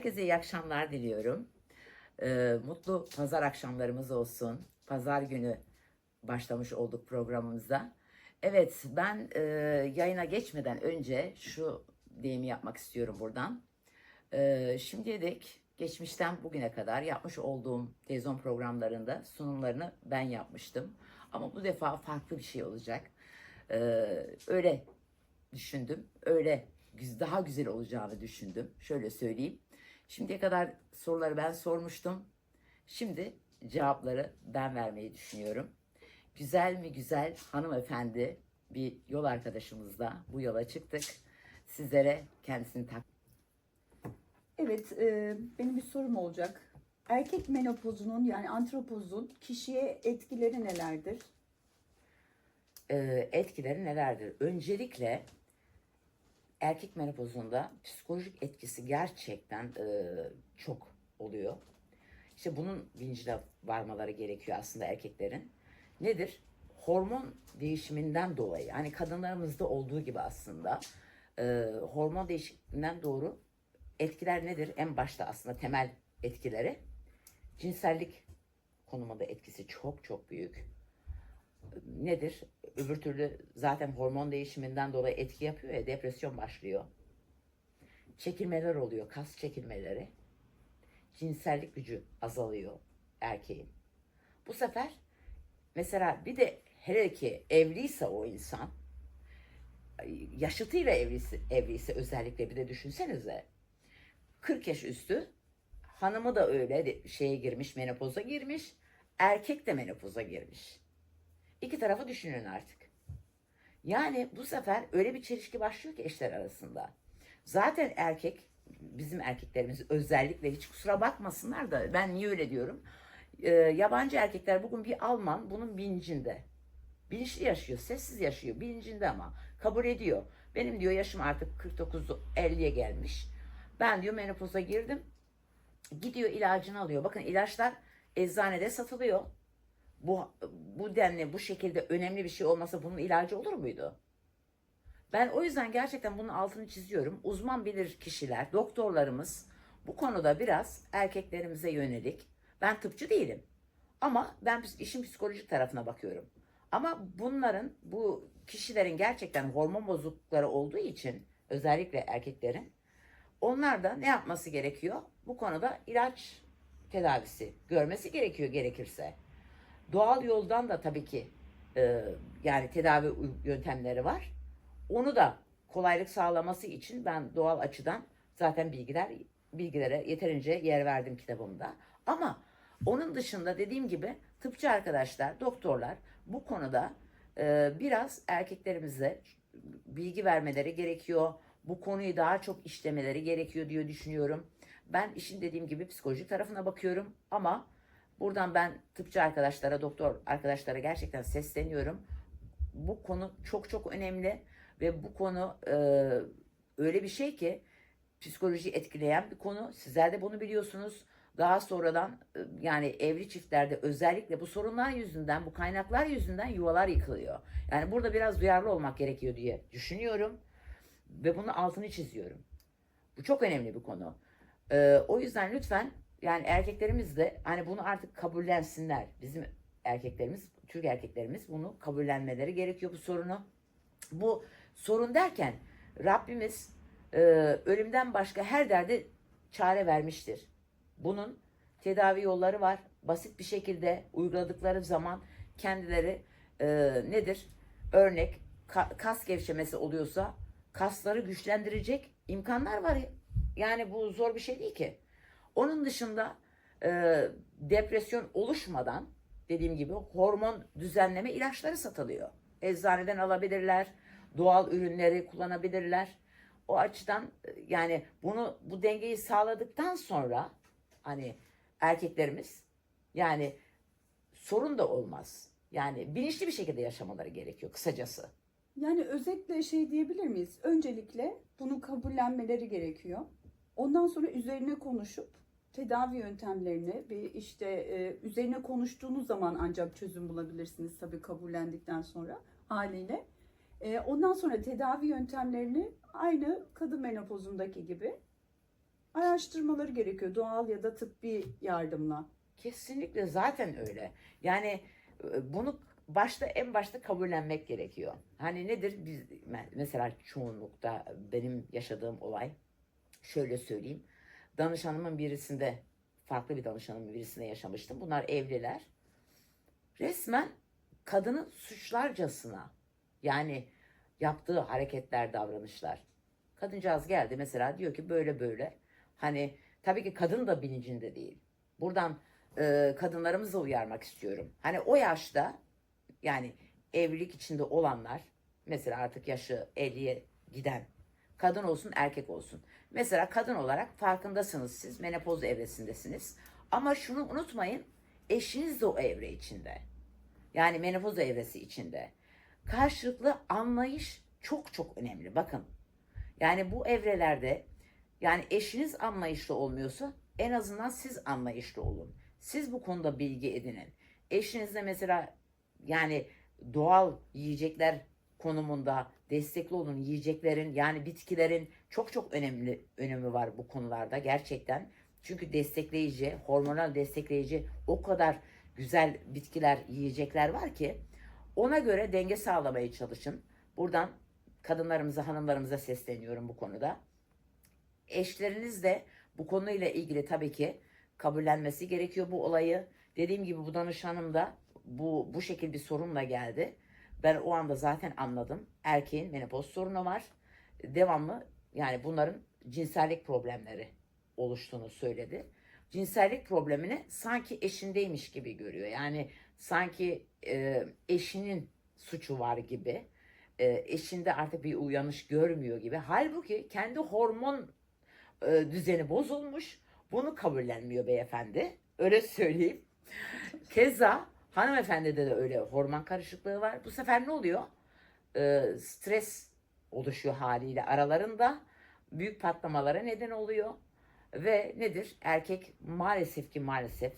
Herkese iyi akşamlar diliyorum. Ee, mutlu pazar akşamlarımız olsun. Pazar günü başlamış olduk programımıza. Evet, ben e, yayına geçmeden önce şu deyimi yapmak istiyorum buradan. Ee, şimdiye dek geçmişten bugüne kadar yapmış olduğum televizyon programlarında sunumlarını ben yapmıştım. Ama bu defa farklı bir şey olacak. Ee, öyle düşündüm. Öyle daha güzel olacağını düşündüm. Şöyle söyleyeyim. Şimdiye kadar soruları ben sormuştum. Şimdi cevapları ben vermeyi düşünüyorum. Güzel mi güzel hanımefendi bir yol arkadaşımızla bu yola çıktık. Sizlere kendisini tak Evet, e, benim bir sorum olacak. Erkek menopozunun yani antropozun kişiye etkileri nelerdir? e, etkileri nelerdir? Öncelikle erkek menopozunda psikolojik etkisi gerçekten e, çok oluyor. İşte bunun bilincine varmaları gerekiyor aslında erkeklerin. Nedir? Hormon değişiminden dolayı, hani kadınlarımızda olduğu gibi aslında e, hormon değişiminden doğru etkiler nedir? En başta aslında temel etkileri cinsellik konumunda etkisi çok çok büyük nedir? Öbür türlü zaten hormon değişiminden dolayı etki yapıyor ya depresyon başlıyor. Çekilmeler oluyor, kas çekilmeleri. Cinsellik gücü azalıyor erkeğin. Bu sefer mesela bir de hele ki evliyse o insan yaşıtıyla evlisi, evliyse özellikle bir de düşünsenize 40 yaş üstü hanımı da öyle şeye girmiş menopoza girmiş erkek de menopoza girmiş. İki tarafı düşünün artık. Yani bu sefer öyle bir çelişki başlıyor ki eşler arasında. Zaten erkek, bizim erkeklerimiz özellikle hiç kusura bakmasınlar da ben niye öyle diyorum. Ee, yabancı erkekler bugün bir Alman bunun bilincinde. Bilinçli yaşıyor, sessiz yaşıyor, bilincinde ama kabul ediyor. Benim diyor yaşım artık 49-50'ye gelmiş. Ben diyor menopoza girdim. Gidiyor ilacını alıyor. Bakın ilaçlar eczanede satılıyor bu bu denli bu şekilde önemli bir şey olmasa bunun ilacı olur muydu? Ben o yüzden gerçekten bunun altını çiziyorum. Uzman bilir kişiler, doktorlarımız bu konuda biraz erkeklerimize yönelik. Ben tıpçı değilim. Ama ben işin psikolojik tarafına bakıyorum. Ama bunların, bu kişilerin gerçekten hormon bozuklukları olduğu için özellikle erkeklerin onlar da ne yapması gerekiyor? Bu konuda ilaç tedavisi görmesi gerekiyor gerekirse. Doğal yoldan da tabii ki e, yani tedavi yöntemleri var. Onu da kolaylık sağlaması için ben doğal açıdan zaten bilgiler bilgilere yeterince yer verdim kitabımda. Ama onun dışında dediğim gibi tıpçı arkadaşlar, doktorlar bu konuda e, biraz erkeklerimize bilgi vermeleri gerekiyor. Bu konuyu daha çok işlemeleri gerekiyor diye düşünüyorum. Ben işin dediğim gibi psikolojik tarafına bakıyorum ama Buradan ben tıpçı arkadaşlara, doktor arkadaşlara gerçekten sesleniyorum. Bu konu çok çok önemli ve bu konu e, öyle bir şey ki psikoloji etkileyen bir konu. Sizler de bunu biliyorsunuz. Daha sonradan e, yani evli çiftlerde özellikle bu sorunlar yüzünden, bu kaynaklar yüzünden yuvalar yıkılıyor. Yani burada biraz duyarlı olmak gerekiyor diye düşünüyorum ve bunun altını çiziyorum. Bu çok önemli bir konu. E, o yüzden lütfen yani erkeklerimiz de hani bunu artık kabullensinler. Bizim erkeklerimiz, Türk erkeklerimiz bunu kabullenmeleri gerekiyor bu sorunu. Bu sorun derken Rabbimiz e, ölümden başka her derde çare vermiştir. Bunun tedavi yolları var. Basit bir şekilde uyguladıkları zaman kendileri e, nedir? Örnek ka- kas gevşemesi oluyorsa kasları güçlendirecek imkanlar var. Yani bu zor bir şey değil ki. Onun dışında e, depresyon oluşmadan dediğim gibi hormon düzenleme ilaçları satılıyor. Eczaneden alabilirler, doğal ürünleri kullanabilirler. O açıdan e, yani bunu bu dengeyi sağladıktan sonra hani erkeklerimiz yani sorun da olmaz. Yani bilinçli bir şekilde yaşamaları gerekiyor kısacası. Yani özetle şey diyebilir miyiz? Öncelikle bunu kabullenmeleri gerekiyor. Ondan sonra üzerine konuşup tedavi yöntemlerini bir işte e, üzerine konuştuğunuz zaman ancak çözüm bulabilirsiniz tabii kabullendikten sonra haliyle. E, ondan sonra tedavi yöntemlerini aynı kadın menopozundaki gibi araştırmaları gerekiyor doğal ya da tıbbi yardımla. Kesinlikle zaten öyle. Yani e, bunu başta en başta kabullenmek gerekiyor. Hani nedir? Biz me- mesela çoğunlukta benim yaşadığım olay şöyle söyleyeyim. Danışanımın birisinde farklı bir danışanımın birisinde yaşamıştım. Bunlar evliler. Resmen kadını suçlarcasına yani yaptığı hareketler, davranışlar. Kadıncağız geldi mesela diyor ki böyle böyle. Hani tabii ki kadın da bilincinde değil. Buradan e, kadınlarımızı uyarmak istiyorum. Hani o yaşta yani evlilik içinde olanlar mesela artık yaşı 50'ye giden kadın olsun erkek olsun. Mesela kadın olarak farkındasınız siz menopoz evresindesiniz. Ama şunu unutmayın eşiniz de o evre içinde. Yani menopoz evresi içinde. Karşılıklı anlayış çok çok önemli. Bakın yani bu evrelerde yani eşiniz anlayışlı olmuyorsa en azından siz anlayışlı olun. Siz bu konuda bilgi edinin. Eşinizle mesela yani doğal yiyecekler konumunda destekli olun. Yiyeceklerin yani bitkilerin çok çok önemli önemi var bu konularda gerçekten. Çünkü destekleyici, hormonal destekleyici o kadar güzel bitkiler, yiyecekler var ki ona göre denge sağlamaya çalışın. Buradan kadınlarımıza, hanımlarımıza sesleniyorum bu konuda. Eşleriniz de bu konuyla ilgili tabii ki kabullenmesi gerekiyor bu olayı. Dediğim gibi bu danışanım da bu bu şekilde bir sorunla geldi. Ben o anda zaten anladım. Erkeğin menopoz sorunu var. Devamlı yani bunların cinsellik problemleri oluştuğunu söyledi. Cinsellik problemini sanki eşindeymiş gibi görüyor. Yani sanki e, eşinin suçu var gibi. E, eşinde artık bir uyanış görmüyor gibi. Halbuki kendi hormon e, düzeni bozulmuş. Bunu kabullenmiyor beyefendi. Öyle söyleyeyim. Keza hanımefendide de öyle hormon karışıklığı var. Bu sefer ne oluyor? E, stres oluşuyor haliyle aralarında. Büyük patlamalara neden oluyor. Ve nedir? Erkek maalesef ki maalesef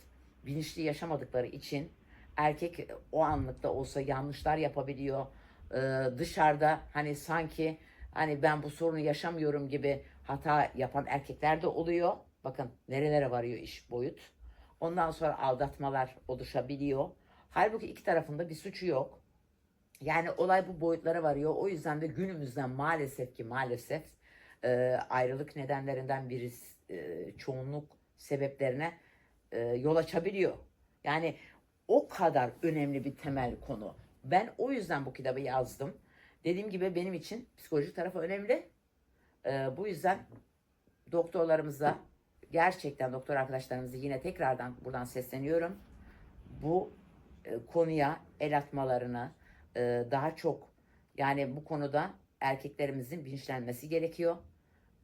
bilinçli yaşamadıkları için erkek o anlıkta olsa yanlışlar yapabiliyor. Ee, dışarıda hani sanki hani ben bu sorunu yaşamıyorum gibi hata yapan erkekler de oluyor. Bakın nerelere varıyor iş boyut. Ondan sonra aldatmalar oluşabiliyor. Halbuki iki tarafında bir suçu yok. Yani olay bu boyutlara varıyor. O yüzden de günümüzden maalesef ki maalesef e, ayrılık nedenlerinden birisi e, çoğunluk sebeplerine e, yol açabiliyor. Yani o kadar önemli bir temel konu. Ben o yüzden bu kitabı yazdım. Dediğim gibi benim için psikolojik tarafı önemli. E, bu yüzden doktorlarımıza gerçekten doktor arkadaşlarımızı yine tekrardan buradan sesleniyorum. Bu e, konuya el atmalarını e, daha çok yani bu konuda erkeklerimizin bilinçlenmesi gerekiyor.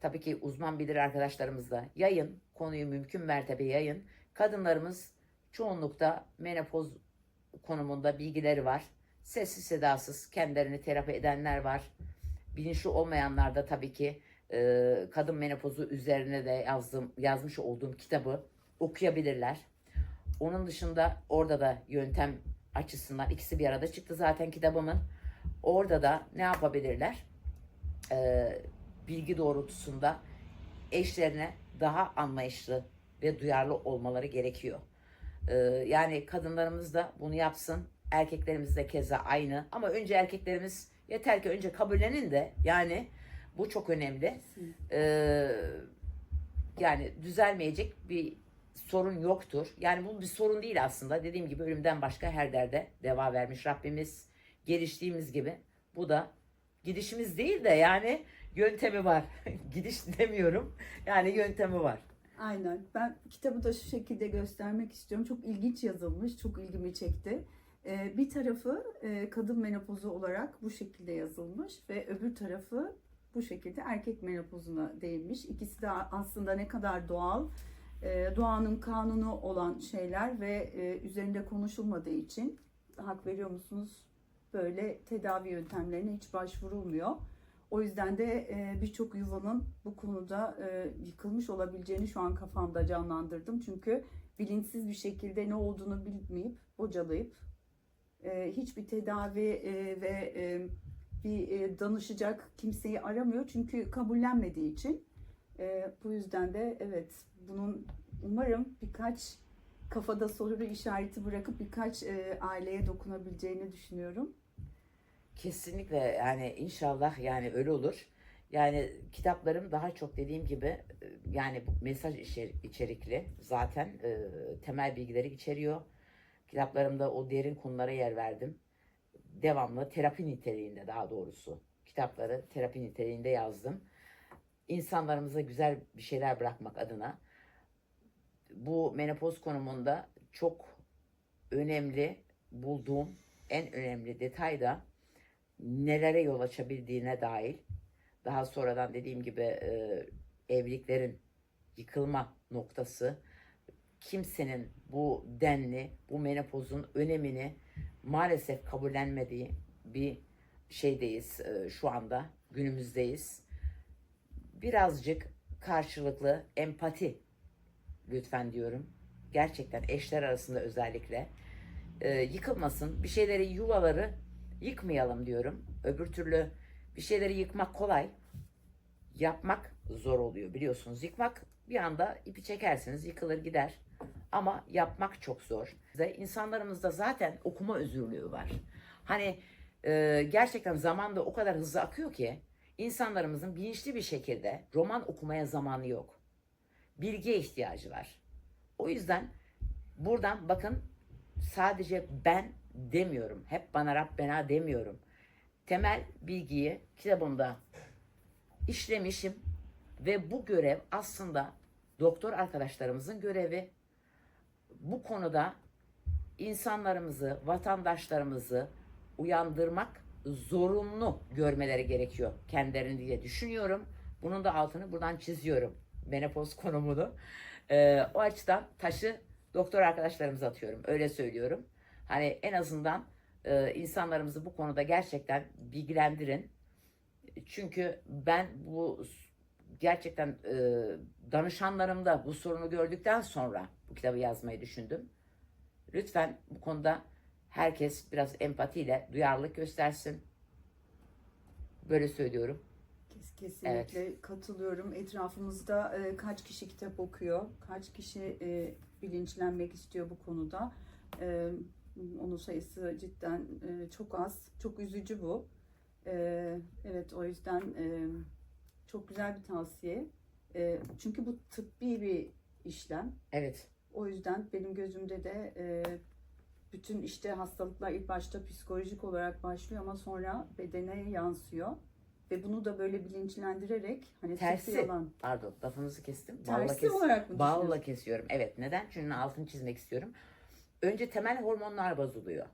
Tabii ki uzman bilir arkadaşlarımız da yayın, konuyu mümkün mertebe yayın. Kadınlarımız çoğunlukta menopoz konumunda bilgileri var. Sessiz sedasız kendilerini terapi edenler var. Bilinçli olmayanlar da tabii ki e, kadın menopozu üzerine de yazdım, yazmış olduğum kitabı okuyabilirler. Onun dışında orada da yöntem açısından ikisi bir arada çıktı zaten kitabımın. Orada da ne yapabilirler? Ee, bilgi doğrultusunda eşlerine daha anlayışlı ve duyarlı olmaları gerekiyor. Ee, yani kadınlarımız da bunu yapsın. Erkeklerimiz de keza aynı. Ama önce erkeklerimiz yeter ki önce kabullenin de yani bu çok önemli. Ee, yani düzelmeyecek bir sorun yoktur. Yani bu bir sorun değil aslında. Dediğim gibi ölümden başka her derde deva vermiş Rabbimiz. Geliştiğimiz gibi bu da gidişimiz değil de yani yöntemi var. Gidiş demiyorum. Yani yöntemi var. Aynen. Ben kitabı da şu şekilde göstermek istiyorum. Çok ilginç yazılmış, çok ilgimi çekti. Ee, bir tarafı e, kadın menopozu olarak bu şekilde yazılmış ve öbür tarafı bu şekilde erkek menopozuna değinmiş. İkisi de aslında ne kadar doğal, e, doğanın kanunu olan şeyler ve e, üzerinde konuşulmadığı için hak veriyor musunuz? Böyle tedavi yöntemlerine hiç başvurulmuyor. O yüzden de e, birçok yuvanın bu konuda yıkılmış olabileceğini şu an kafamda canlandırdım. Çünkü bilinçsiz bir şekilde ne olduğunu bilmeyip, bocalayıp hiçbir tedavi ve bir danışacak kimseyi aramıyor. Çünkü kabullenmediği için E, bu yüzden de evet bunun umarım birkaç kafada soru işareti bırakıp birkaç e, aileye dokunabileceğini düşünüyorum. Kesinlikle yani inşallah yani öyle olur. Yani kitaplarım daha çok dediğim gibi e, yani bu mesaj içer- içerikli zaten e, temel bilgileri içeriyor. Kitaplarımda o derin konulara yer verdim. Devamlı terapi niteliğinde daha doğrusu. Kitapları terapi niteliğinde yazdım. İnsanlarımıza güzel bir şeyler bırakmak adına bu menopoz konumunda çok önemli bulduğum en önemli detay da nelere yol açabildiğine dahil daha sonradan dediğim gibi e, evliliklerin yıkılma noktası kimsenin bu denli bu menopozun önemini maalesef kabullenmediği bir şeydeyiz e, şu anda günümüzdeyiz birazcık karşılıklı empati lütfen diyorum gerçekten eşler arasında özellikle e, yıkılmasın bir şeyleri yuvaları yıkmayalım diyorum. Öbür türlü bir şeyleri yıkmak kolay. Yapmak zor oluyor biliyorsunuz. Yıkmak bir anda ipi çekersiniz yıkılır gider. Ama yapmak çok zor. Ve insanlarımızda zaten okuma özürlüğü var. Hani e, gerçekten zaman da o kadar hızlı akıyor ki insanlarımızın bilinçli bir şekilde roman okumaya zamanı yok. Bilgiye ihtiyacı var. O yüzden buradan bakın sadece ben demiyorum. Hep bana Rabbena demiyorum. Temel bilgiyi kitabımda işlemişim ve bu görev aslında doktor arkadaşlarımızın görevi. Bu konuda insanlarımızı, vatandaşlarımızı uyandırmak zorunlu görmeleri gerekiyor kendilerini diye düşünüyorum. Bunun da altını buradan çiziyorum. Menopoz konumunu. Ee, o açıdan taşı doktor arkadaşlarımıza atıyorum. Öyle söylüyorum. Hani en azından e, insanlarımızı bu konuda gerçekten bilgilendirin. Çünkü ben bu gerçekten e, danışanlarımda bu sorunu gördükten sonra bu kitabı yazmayı düşündüm. Lütfen bu konuda herkes biraz empatiyle duyarlılık göstersin. Böyle söylüyorum. Kes- Kesinlikle katılıyorum. Etrafımızda e, kaç kişi kitap okuyor, kaç kişi e, bilinçlenmek istiyor bu konuda. E, onun sayısı cidden e, çok az. Çok üzücü bu. E, evet o yüzden e, çok güzel bir tavsiye. E, çünkü bu tıbbi bir işlem. Evet. O yüzden benim gözümde de e, bütün işte hastalıklar ilk başta psikolojik olarak başlıyor ama sonra bedene yansıyor. Ve bunu da böyle bilinçlendirerek hani Tersi. alan Pardon lafınızı kestim. Balla tersi kes- olarak mı Balla kesiyorum. Evet. Neden? Çünkü altını çizmek istiyorum. Önce temel hormonlar bozuluyor.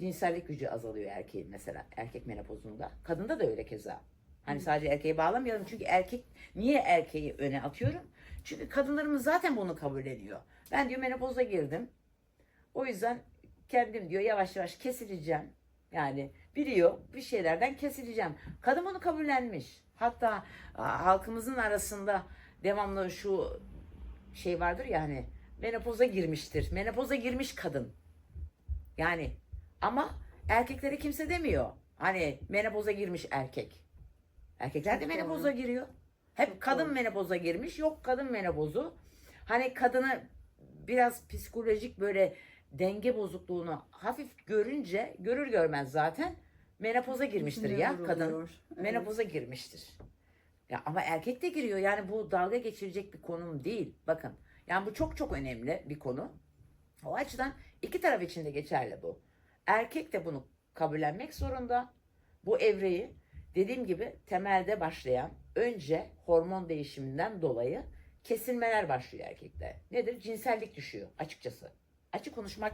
Cinsellik gücü azalıyor erkeğin mesela. Erkek menopozunda. Kadında da öyle keza. Hani Hı. sadece erkeği bağlamayalım. Çünkü erkek niye erkeği öne atıyorum? Çünkü kadınlarımız zaten bunu kabulleniyor. Ben diyor menopoza girdim. O yüzden kendim diyor yavaş yavaş kesileceğim. Yani biliyor bir şeylerden kesileceğim. Kadın bunu kabullenmiş. Hatta halkımızın arasında devamlı şu şey vardır ya hani menopoza girmiştir. Menopoza girmiş kadın. Yani ama erkeklere kimse demiyor. Hani menopoza girmiş erkek. Erkekler de menopoza giriyor. Hep kadın menopoza girmiş. Yok kadın menopozu. Hani kadını biraz psikolojik böyle denge bozukluğunu hafif görünce görür görmez zaten menopoza girmiştir ya kadın. vuruluyor. Evet. Menopoza girmiştir. Ya ama erkek de giriyor. Yani bu dalga geçirecek bir konum değil. Bakın. Yani bu çok çok önemli bir konu. O açıdan iki taraf için de geçerli bu. Erkek de bunu kabullenmek zorunda. Bu evreyi dediğim gibi temelde başlayan önce hormon değişiminden dolayı kesilmeler başlıyor erkekte. Nedir? Cinsellik düşüyor açıkçası. Açık konuşmak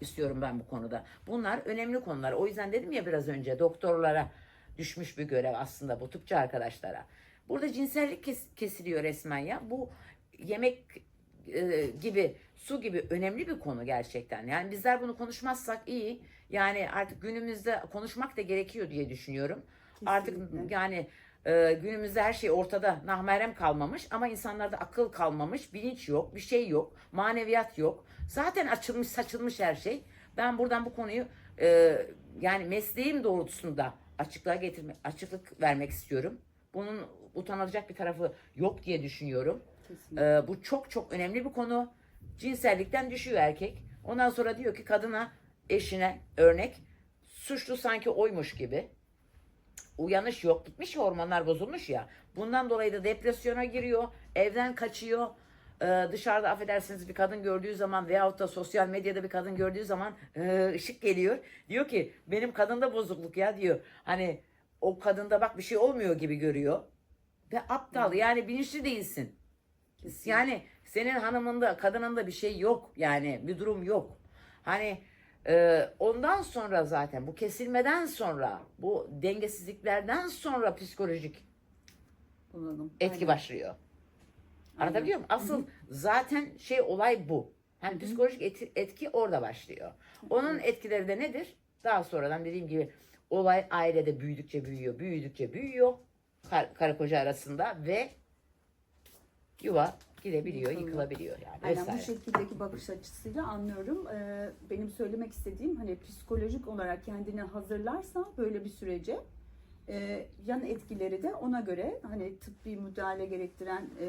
istiyorum ben bu konuda. Bunlar önemli konular. O yüzden dedim ya biraz önce doktorlara düşmüş bir görev aslında bu tıpçı arkadaşlara. Burada cinsellik kes- kesiliyor resmen ya. Bu yemek e, gibi, su gibi önemli bir konu gerçekten. Yani bizler bunu konuşmazsak iyi. Yani artık günümüzde konuşmak da gerekiyor diye düşünüyorum. Artık Kesinlikle. yani e, günümüzde her şey ortada, nahmerem kalmamış ama insanlarda akıl kalmamış, bilinç yok, bir şey yok, maneviyat yok. Zaten açılmış, saçılmış her şey. Ben buradan bu konuyu e, yani mesleğim doğrultusunda açıklığa getirmek, açıklık vermek istiyorum. Bunun utanılacak bir tarafı yok diye düşünüyorum. Kesinlikle. Ee, bu çok çok önemli bir konu. Cinsellikten düşüyor erkek. Ondan sonra diyor ki kadına, eşine örnek suçlu sanki oymuş gibi. Uyanış yok. Gitmiş ya hormonlar bozulmuş ya. Bundan dolayı da depresyona giriyor. Evden kaçıyor. Ee, dışarıda affedersiniz bir kadın gördüğü zaman veyahut da sosyal medyada bir kadın gördüğü zaman e, ışık geliyor. Diyor ki benim kadında bozukluk ya diyor. Hani o kadında bak bir şey olmuyor gibi görüyor. Ve aptal yani bilinçli değilsin. Yani senin hanımında, kadınında bir şey yok. Yani bir durum yok. Hani e, ondan sonra zaten bu kesilmeden sonra, bu dengesizliklerden sonra psikolojik Bulalım. etki Aynen. başlıyor. Anlatabiliyor muyum? Asıl zaten şey olay bu. Hani Hı hı. psikolojik eti- etki orada başlıyor. Onun etkileri de nedir? Daha sonradan dediğim gibi olay ailede büyüdükçe büyüyor, büyüdükçe büyüyor. Kar- karı koca arasında ve yuva gidebiliyor, Yıkılıyor. yıkılabiliyor yani Aynen bu vesaire. şekildeki bakış açısıyla anlıyorum. Ee, benim söylemek istediğim hani psikolojik olarak kendini hazırlarsa böyle bir sürece e, yan etkileri de ona göre hani tıbbi müdahale gerektiren e,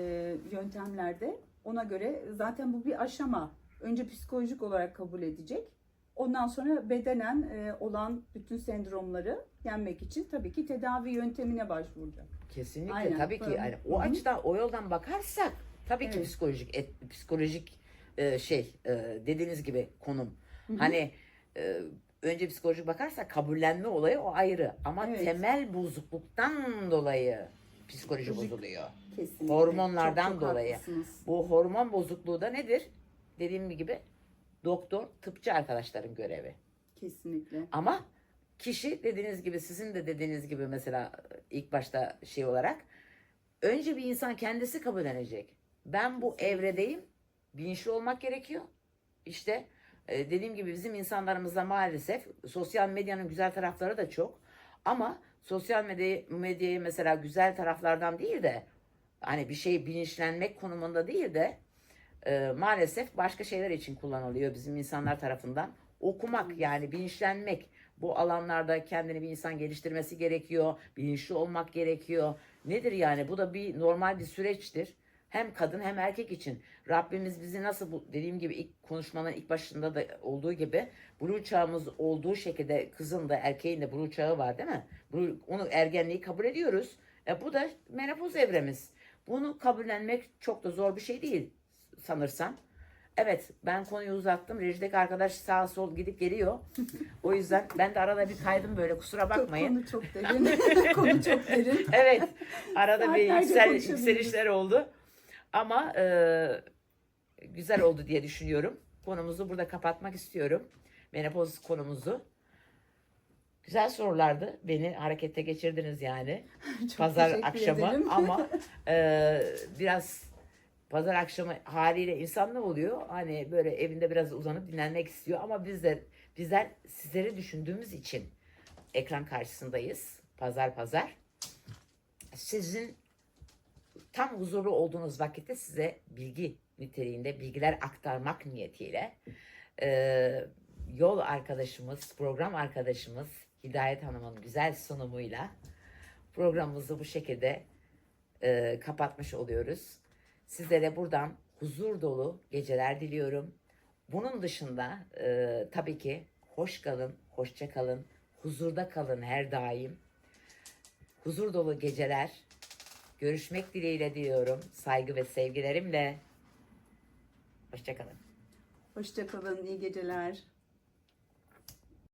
yöntemlerde ona göre zaten bu bir aşama. Önce psikolojik olarak kabul edecek. Ondan sonra bedenen e, olan bütün sendromları yenmek için tabii ki tedavi yöntemine başvuracak. Kesinlikle Aynen, tabii ki yani o hı. açıdan o yoldan bakarsak tabii ki Evet. psikolojik et, psikolojik e, şey e, dediğiniz gibi konum. Hı hı. Hani e, önce psikolojik bakarsak kabullenme olayı o ayrı ama Evet. temel bozukluktan dolayı psikoloji Psikolojik- bozuluyor. Kesinlikle. Hormonlardan Çok, çok dolayı. haklısınız. Bu hormon bozukluğu da nedir? Dediğim gibi doktor, tıpçı arkadaşların görevi. Kesinlikle. Ama kişi dediğiniz gibi sizin de dediğiniz gibi mesela ilk başta şey olarak önce bir insan kendisi kabullenecek. Ben bu evredeyim. Bilinçli olmak gerekiyor. İşte e, dediğim gibi bizim insanlarımızda maalesef sosyal medyanın güzel tarafları da çok. Ama sosyal medyayı, medyayı mesela güzel taraflardan değil de hani bir şey bilinçlenmek konumunda değil de e, maalesef başka şeyler için kullanılıyor bizim insanlar tarafından. Okumak yani bilinçlenmek bu alanlarda kendini bir insan geliştirmesi gerekiyor. Bilinçli olmak gerekiyor. Nedir yani bu da bir normal bir süreçtir. Hem kadın hem erkek için. Rabbimiz bizi nasıl bu dediğim gibi ilk konuşmanın ilk başında da olduğu gibi blue çağımız olduğu şekilde kızın da erkeğin de blue çağı var değil mi? Blue- onu ergenliği kabul ediyoruz. E bu da menopoz evremiz. Bunu kabullenmek çok da zor bir şey değil sanırsam. Evet ben konuyu uzattım. Rejideki arkadaş sağa sol gidip geliyor. O yüzden ben de arada bir kaydım böyle kusura bakmayın. Konu çok derin. Konu çok derin. Evet arada bir Saatlerce yüksel, konuşabiliriz. yükselişler oldu. Ama e, güzel oldu diye düşünüyorum. Konumuzu burada kapatmak istiyorum. Menopoz konumuzu. Güzel sorulardı. Beni harekete geçirdiniz yani. Çok pazar akşamı ederim. ama e, biraz pazar akşamı haliyle insan ne oluyor? Hani böyle evinde biraz uzanıp dinlenmek istiyor ama bizler bizler sizleri düşündüğümüz için ekran karşısındayız. Pazar pazar. Sizin tam huzurlu olduğunuz vakitte size bilgi niteliğinde bilgiler aktarmak niyetiyle e, yol arkadaşımız, program arkadaşımız Hidayet Hanım'ın güzel sunumuyla programımızı bu şekilde e, kapatmış oluyoruz. Sizlere buradan huzur dolu geceler diliyorum. Bunun dışında e, tabii ki hoş kalın, hoşça kalın, huzurda kalın her daim. Huzur dolu geceler. Görüşmek dileğiyle diyorum. Saygı ve sevgilerimle. Hoşça kalın. Hoşçakalın, iyi geceler.